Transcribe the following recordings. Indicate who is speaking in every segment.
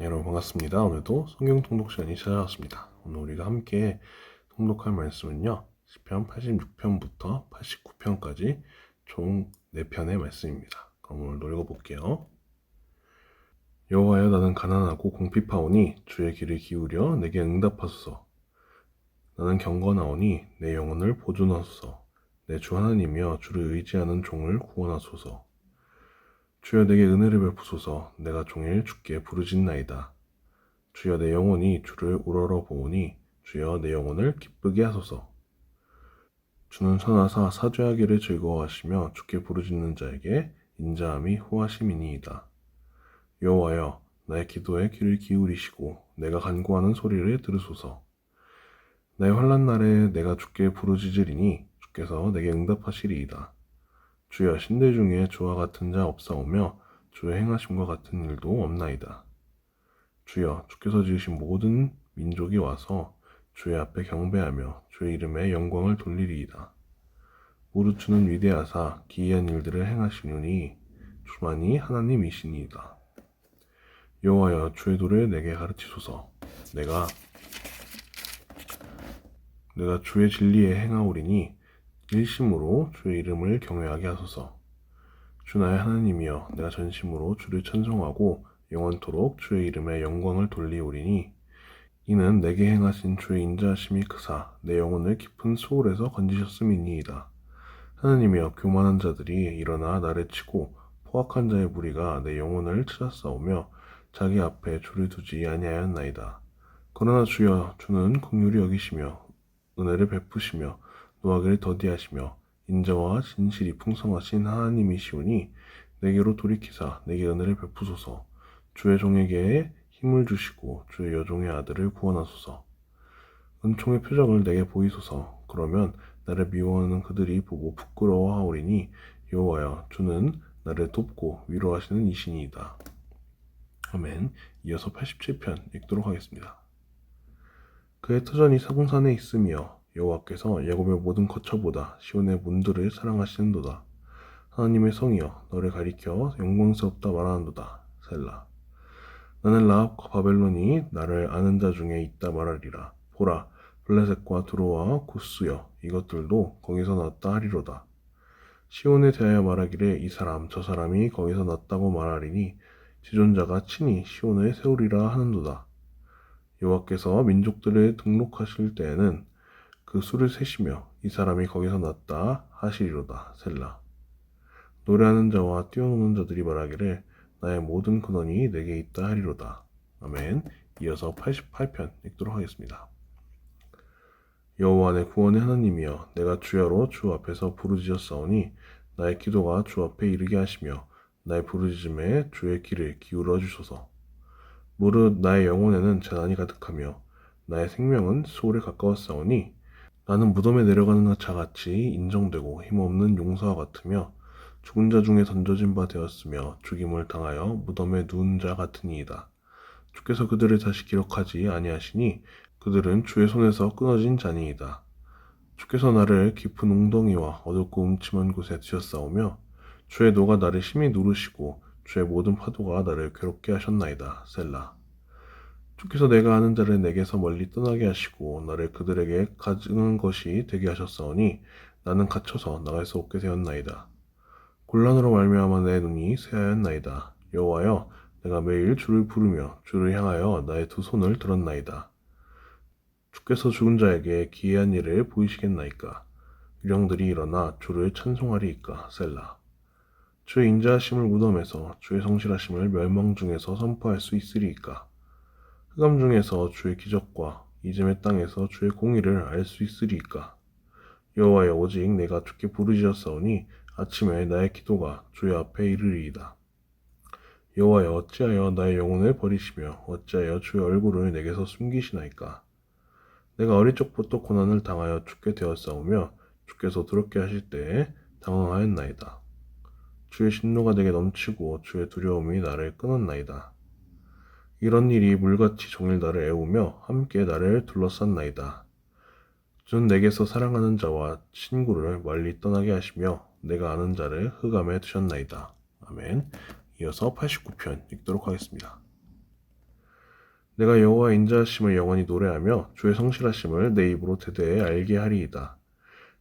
Speaker 1: 네, 여러분 반갑습니다. 오늘도 성경 통독 시간이 찾아왔습니다. 오늘 우리가 함께 통독할 말씀은요. 시편 86편부터 89편까지 총 4편의 말씀입니다. 그럼 오늘도 읽어볼게요. 여호와여 나는 가난하고 공핍하오니 주의 길을 기울여 내게 응답하소서. 나는 경건하오니 내 영혼을 보존하소서. 내 주 하나님이여 주를 의지하는 종을 구원하소서. 주여 내게 은혜를 베푸소서 내가 종일 주께 부르짖나이다. 주여 내 영혼이 주를 우러러 보오니 주여 내 영혼을 기쁘게 하소서. 주는 선하사 사죄하기를 즐거워하시며 주께 부르짖는 자에게 인자함이 후하심이니이다. 여호와여 나의 기도에 귀를 기울이시고 내가 간구하는 소리를 들으소서. 나의 환난 날에 내가 주께 부르짖으리니 주께서 내게 응답하시리이다. 주여 신대 중에 주와 같은 자 없사오며 주의 행하심과 같은 일도 없나이다. 주여 주께서 지으신 모든 민족이 와서 주의 앞에 경배하며 주의 이름에 영광을 돌리리이다. 주는 위대하사 기이한 일들을 행하시느니 주만이 하나님이시니이다. 여호와여 주의 도를 내게 가르치소서. 내가 내가 주의 진리에 행하오리니 일심으로 주의 이름을 경외하게 하소서. 주 나의 하나님이여 내가 전심으로 주를 찬송하고 영원토록 주의 이름에 영광을 돌리오리니 이는 내게 행하신 주의 인자하심이 크사 내 영혼을 깊은 소울에서 건지셨음이니이다. 하나님이여 교만한 자들이 일어나 나를 치고 포악한 자의 무리가 내 영혼을 치닫사오며 자기 앞에 주를 두지 아니하였나이다. 그러나 주여 주는 긍휼히 여기시며 은혜를 베푸시며 노하기를 더디하시며 인자와 진실이 풍성하신 하나님이시오니 내게로 돌이키사 내게 은혜를 베푸소서. 주의 종에게 힘을 주시고 주의 여종의 아들을 구원하소서. 은총의 표적을 내게 보이소서. 그러면 나를 미워하는 그들이 보고 부끄러워하오리니 여호와여 주는 나를 돕고 위로하시는 이신이이다. 아멘. 이어서 87편 읽도록 하겠습니다. 그의 터전이 사공산에 있으며 여호와께서 야곱의 모든 거처보다 시온의 문들을 사랑하시는도다. 하나님의 성이여 너를 가리켜 영광스럽다 말하는도다. 셀라. 나는 라합과 바벨론이 나를 아는 자 중에 있다 말하리라. 보라, 블레셋과 두로와 구스여 이것들도 거기서 났다 하리로다. 시온에 대하여 말하기를 이 사람 저 사람이 거기서 났다고 말하리니 지존자가 친히 시온을 세우리라 하는도다. 여호와께서 민족들을 등록하실 때에는 그 수를 세시며 이 사람이 거기서 났다 하시리로다 셀라. 노래하는 자와 뛰어노는 자들이 말하기를 나의 모든 근원이 내게 있다 하리로다. 아멘. 이어서 88편 읽도록 하겠습니다. 여호와 내 구원의 하나님이여 내가 주야로 주 앞에서 부르짖었사오니 나의 기도가 주 앞에 이르게 하시며 나의 부르짖음에 주의 귀를 기울여 주소서. 무릇 나의 영혼에는 재난이 가득하며 나의 생명은 수월에 가까웠사오니 나는 무덤에 내려가는 자같이 인정되고 힘없는 용사와 같으며 죽은 자 중에 던져진 바 되었으며 죽임을 당하여 무덤에 누운 자 같으니이다. 주께서 그들을 다시 기록하지 아니하시니 그들은 주의 손에서 끊어진 자니이다. 주께서 나를 깊은 웅덩이와 어둡고 음침한 곳에 두셨사오며 주의 노가 나를 심히 누르시고 주의 모든 파도가 나를 괴롭게 하셨나이다. 셀라. 주께서 내가 아는 자를 내게서 멀리 떠나게 하시고 나를 그들에게 가증한 것이 되게 하셨사오니 나는 갇혀서 나갈 수 없게 되었나이다. 곤란으로 말미암아 내 눈이 새하였나이다. 여호와여 내가 매일 주를 부르며 주를 향하여 나의 두 손을 들었나이다. 주께서 죽은 자에게 기이한 일을 보이시겠나이까? 유령들이 일어나 주를 찬송하리이까? 셀라. 주의 인자하심을 무덤에서 주의 성실하심을 멸망 중에서 선포할 수 있으리이까? 흑암 중에서 주의 기적과 이즘의 땅에서 주의 공의를 알 수 있으리이까. 여호와여 오직 내가 주께 부르짖었사오니 아침에 나의 기도가 주의 앞에 이르리이다. 여호와여 어찌하여 나의 영혼을 버리시며 어찌하여 주의 얼굴을 내게서 숨기시나이까. 내가 어릴 적부터 고난을 당하여 죽게 되었사오며 주께서 두렵게 하실 때에 당황하였나이다. 주의 신노가 내게 넘치고 주의 두려움이 나를 끊었나이다. 이런 일이 물같이 종일 나를 애우며 함께 나를 둘러쌌나이다. 주는 내게서 사랑하는 자와 친구를 멀리 떠나게 하시며 내가 아는 자를 흑암에 두셨나이다. 아멘. 이어서 89편 읽도록 하겠습니다. 내가 여호와 인자하심을 영원히 노래하며 주의 성실하심을 내 입으로 대대에 알게 하리이다.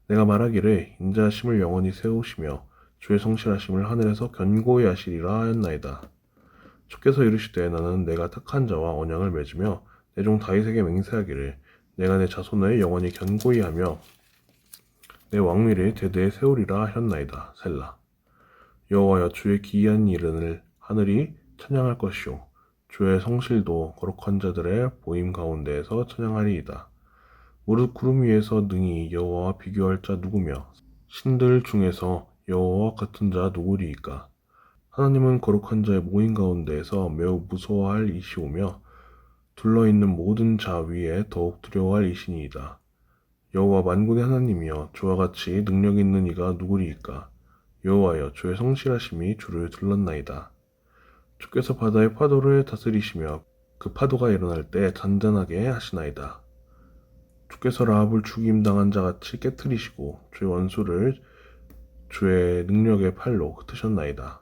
Speaker 1: 내가 말하기를 인자하심을 영원히 세우시며 주의 성실하심을 하늘에서 견고히 하시리라 하였나이다. 주께서 이르시되 나는 내가 택한 자와 언약을 맺으며 내 종 다윗에게 맹세하기를 내가 내 자손을 영원히 견고히 하며 내 왕위를 대대에 세우리라 하였나이다. 셀라. 여호와여 주의 기이한 일을 하늘이 찬양할 것이요 주의 성실도 거룩한 자들의 보임 가운데에서 찬양하리이다. 무릇 구름 위에서 능히 여호와와 비교할 자 누구며 신들 중에서 여호와와 같은 자 누구리이까? 하나님은 거룩한 자의 모임 가운데에서 매우 무서워할 이시오며 둘러 있는 모든 자 위에 더욱 두려워할 이시니이다. 여호와 만군의 하나님이여 주와 같이 능력 있는 이가 누구리이까? 여호와여 주의 성실하심이 주를 둘렀나이다. 주께서 바다의 파도를 다스리시며 그 파도가 일어날 때 잔잔하게 하시나이다. 주께서 라합을 죽임 당한 자같이 깨뜨리시고 주의 원수를 주의 능력의 팔로 흩으셨나이다.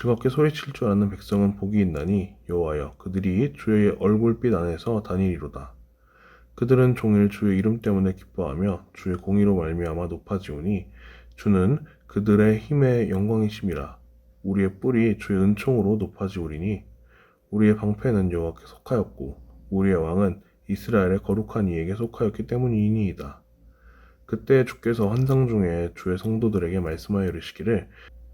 Speaker 1: 즐겁게 소리칠 줄 아는 백성은 복이 있나니 여호와여 그들이 주의 얼굴빛 안에서 다니리로다. 그들은 종일 주의 이름 때문에 기뻐하며 주의 공의로 말미암아 높아지오니 주는 그들의 힘의 영광이심이라. 우리의 뿔이 주의 은총으로 높아지오리니 우리의 방패는 여호와께 속하였고 우리의 왕은 이스라엘의 거룩한 이에게 속하였기 때문이니이다. 그때 주께서 환상 중에 주의 성도들에게 말씀하여 이르시기를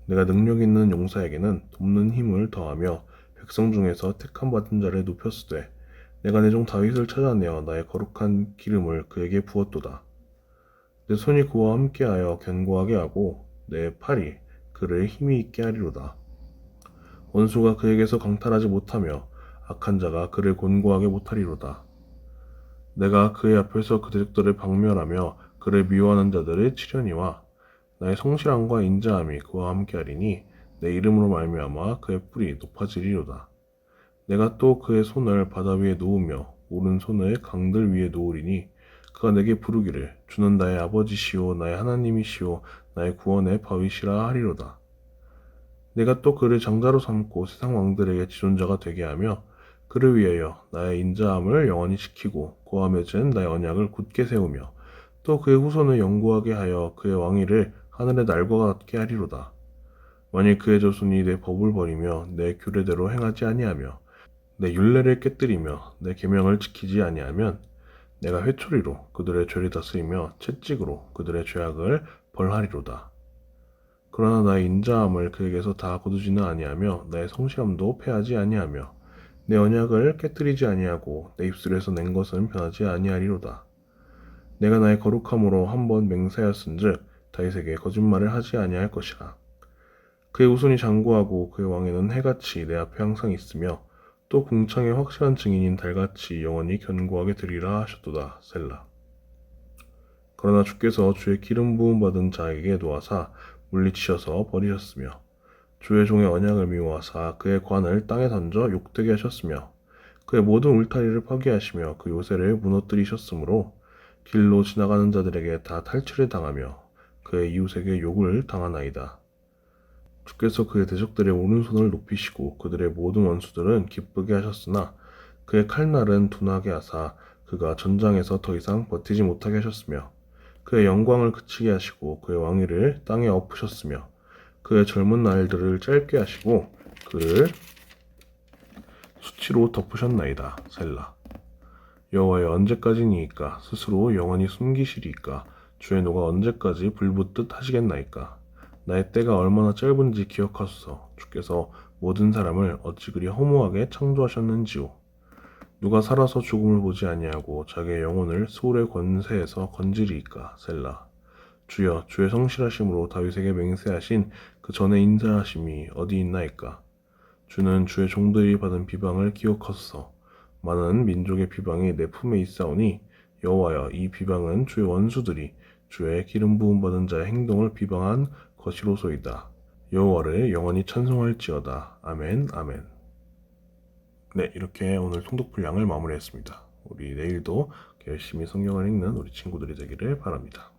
Speaker 1: 내가 능력 있는 용사에게는 돕는 힘을 더하며 백성 중에서 택함 받은 자를 높였으되 내가 내 종 다윗을 찾아내어 나의 거룩한 기름을 그에게 부었도다. 내 손이 그와 함께하여 견고하게 하고 내 팔이 그를 힘이 있게 하리로다. 원수가 그에게서 강탈하지 못하며 악한 자가 그를 곤고하게 못하리로다. 내가 그의 앞에서 그 대적들을 박멸하며 그를 미워하는 자들을 치려니와 나의 성실함과 인자함이 그와 함께하리니 내 이름으로 말미암아 그의 뿔이 높아지리로다. 내가 또 그의 손을 바다 위에 놓으며 오른손을 강들 위에 놓으리니 그가 내게 부르기를 주는 나의 아버지시오 나의 하나님이시오 나의 구원의 바위시라 하리로다. 내가 또 그를 장자로 삼고 세상 왕들에게 지존자가 되게 하며 그를 위하여 나의 인자함을 영원히 지키고 그와 맺은 나의 언약을 굳게 세우며 또 그의 후손을 영구하게 하여 그의 왕위를 하늘의 날과 같게 하리로다. 만일 그의 조손이 내 법을 버리며 내 규례대로 행하지 아니하며 내 율례를 깨뜨리며 내 계명을 지키지 아니하면 내가 회초리로 그들의 죄를 다스리며 채찍으로 그들의 죄악을 벌하리로다. 그러나 나의 인자함을 그에게서 다 거두지는 아니하며 나의 성실함도 패하지 아니하며 내 언약을 깨뜨리지 아니하고 내 입술에서 낸 것은 변하지 아니하리로다. 내가 나의 거룩함으로 한 번 맹세하였은즉 다윗에게 거짓말을 하지 아니할 것이라. 그의 우손이 장구하고 그의 왕에는 해같이 내 앞에 항상 있으며 또 궁창의 확실한 증인인 달같이 영원히 견고하게 되리라 하셨도다. 셀라. 그러나 주께서 주의 기름 부음 받은 자에게 놓아사 물리치셔서 버리셨으며 주의 종의 언약을 미워하사 그의 관을 땅에 던져 욕되게 하셨으며 그의 모든 울타리를 파괴하시며 그 요새를 무너뜨리셨으므로 길로 지나가는 자들에게 다 탈취를 당하며 그의 이웃에게 욕을 당하나이다. 주께서 그의 대적들의 오른손을 높이시고 그들의 모든 원수들은 기쁘게 하셨으나 그의 칼날은 둔하게 하사 그가 전장에서 더 이상 버티지 못하게 하셨으며 그의 영광을 그치게 하시고 그의 왕위를 땅에 엎으셨으며 그의 젊은 날들을 짧게 하시고 그를 수치로 덮으셨나이다. 셀라. 여호와여 언제까지니이까 스스로 영원히 숨기시리이까 주의 노가 언제까지 불붙듯 하시겠나이까? 나의 때가 얼마나 짧은지 기억하소서. 주께서 모든 사람을 어찌 그리 허무하게 창조하셨는지요. 누가 살아서 죽음을 보지 아니하고 자기의 영혼을 소울의 권세에서 건지리이까 셀라? 주여 주의 성실하심으로 다윗에게 맹세하신 그 전에 인자하심이 어디 있나이까? 주는 주의 종들이 받은 비방을 기억하소서. 많은 민족의 비방이 내 품에 있사오니 여호와여 이 비방은 주의 원수들이 주의 기름 부음 받은 자의 행동을 비방한 것이로소이다. 여호와를 영원히 찬송할지어다. 아멘 아멘. 네, 이렇게 오늘 통독 분량을 마무리했습니다. 우리 내일도 열심히 성경을 읽는 우리 친구들이 되기를 바랍니다.